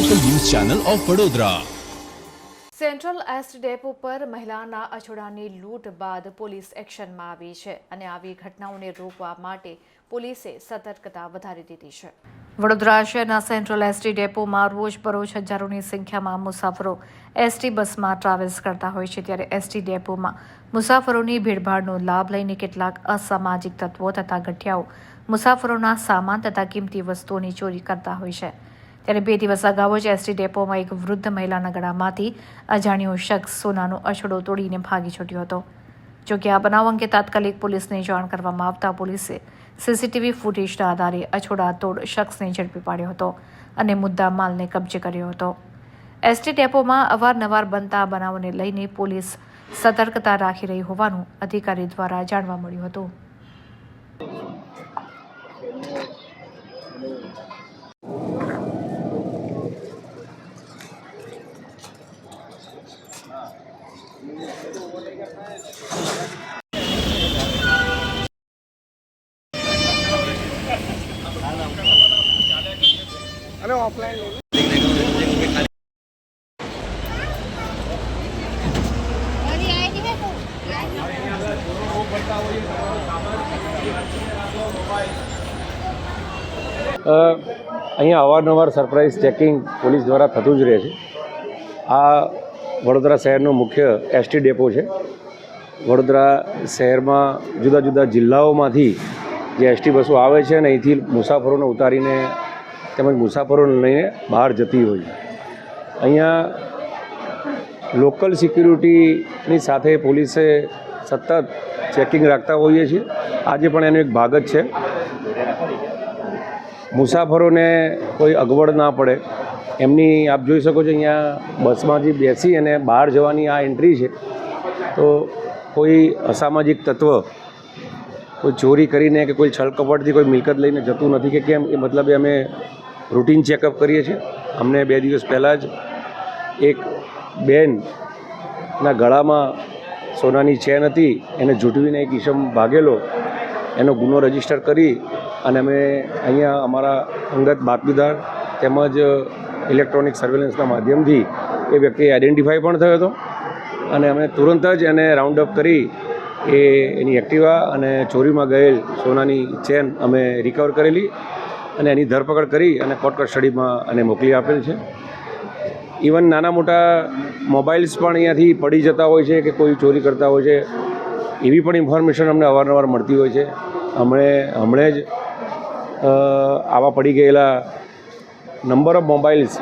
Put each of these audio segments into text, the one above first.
Channel of Vadodara central S T depot પર મહિલાના અછોડાની લૂંટ બાદ પોલીસ એક્શનમાં આવી છે અને આવી ઘટનાઓને રોકવા માટે પોલીસે સતર્કતા વધારી દીધી છે. વડોદરા શહેરના સેન્ટ્રલ એસટી ડેપોમાં રોજબરોજ હજારોની સંખ્યામાં મુસાફરો એસટી બસમાં ટ્રાવેલ્સ કરતા હોય છે. ત્યારે એસટી ડેપોમાં મુસાફરોની ભીડભાડનો લાભ લઈને કેટલાક અસામાજિક તત્વો તથા ગઠિયાઓ મુસાફરોના સામાન તથા કિંમતી વસ્તુઓની ચોરી કરતા હોય છે. ત્યારે બે દિવસ અગાઉ જ એસટી ડેપોમાં એક વૃદ્ધ મહિલાના ગળામાંથી અજાણ્યો શખ્સ સોનાનો અછડો તોડીને ભાગી છૂટ્યો હતો. જોકે આ બનાવ અંગે તાત્કાલિક પોલીસને જાણ કરવામાં આવતા પોલીસે સીસીટીવી ફૂટેજના આધારે અછોડા તોડ શખ્સને ઝડપી પાડ્યો હતો અને મુદ્દા માલને કબજે કર્યો હતો. એસટી ડેપોમાં અવારનવાર બનતા બનાવોને લઈને પોલીસ સતર્કતા રાખી રહી હોવાનું અધિકારી દ્વારા જાણવા મળ્યું હતું. અ, અહીંયા અવારનવાર સરપ્રાઇઝ ચેકિંગ પોલીસ દ્વારા થતું જ રહે છે. આ વડોદરા શહેરનો મુખ્ય એસટી ડેપો છે. વડોદરા શહેરમાં જુદા જુદા જિલ્લાઓમાંથી જે એસટી બસો આવે છે અને અહીંથી મુસાફરોને ઉતારીને તેમજ મુસાફરોને લઈને બહાર જતી હોય છે. અહીંયા લોકલ સિક્યુરિટીની સાથે પોલીસે સતત ચેકિંગ રાખતા હોઈએ છીએ. આજે પણ એનો એક ભાગ જ છે. મુસાફરોને કોઈ અગવડ ના પડે. એમની આપ જોઈ શકો છો અહીંયા બસમાંથી બેસી અને બહાર જવાની આ એન્ટ્રી છે, તો કોઈ અસામાજિક તત્વ, કોઈ ચોરી કરીને કે કોઈ છળકપટથી કોઈ મિલકત લઈને જતું નથી કે કેમ, એ મતલબે અમે રૂટીન ચેકઅપ કરીએ છીએ. અમને બે દિવસ પહેલાં જ એક બેનના ગળામાં સોનાની ચેન હતી, એને જૂટવીને એક ઈસમ ભાગેલો એનો ગુનો રજિસ્ટર કરી અને અમે અહીંયા અમારા અંગત બાતમીદાર તેમજ ઇલેક્ટ્રોનિક સર્વેલન્સના માધ્યમથી એ વ્યક્તિ આઈડેન્ટિફાઈ પણ થયો હતો. અને અમે તુરંત જ એને રાઉન્ડ અપ કરી એ એની એક્ટિવા અને ચોરીમાં ગયેલ સોનાની ચેન અમે રિકવર કરેલી અને એની ધરપકડ કરી અને કોર્ટ કસ્ટડીમાં અને મોકલી આપેલ છે. ઇવન નાના મોટા મોબાઈલ્સ પણ અહીંયાથી પડી જતા હોય છે કે કોઈ ચોરી કરતા હોય છે. એવી પણ ઇન્ફોર્મેશન અમને અવારનવાર મળતી હોય છે. હમણે હમણે જ આવા પડી ગયેલા નંબર ઓફ મોબાઈલ્સ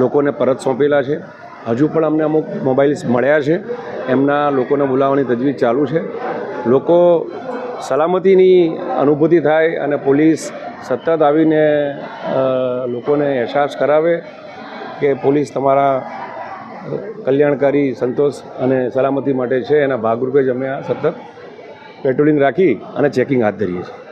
લોકોને પરત સોંપેલા છે. હજુ પણ અમને અમુક મોબાઈલ્સ મળ્યા છે. એમના લોકોને બોલાવવાની તજવીજ ચાલુ છે. લોકો સલામતીની અનુભૂતિ થાય અને પોલીસ સતત આવીને લોકોને અહેસાસ કરાવે કે પોલીસ તમારા કલ્યાણકારી, સંતોષ અને સલામતી માટે છે. એના ભાગરૂપે જ અમે આ સતત પેટ્રોલિંગ રાખી અને ચેકિંગ હાથ ધરીએ છીએ.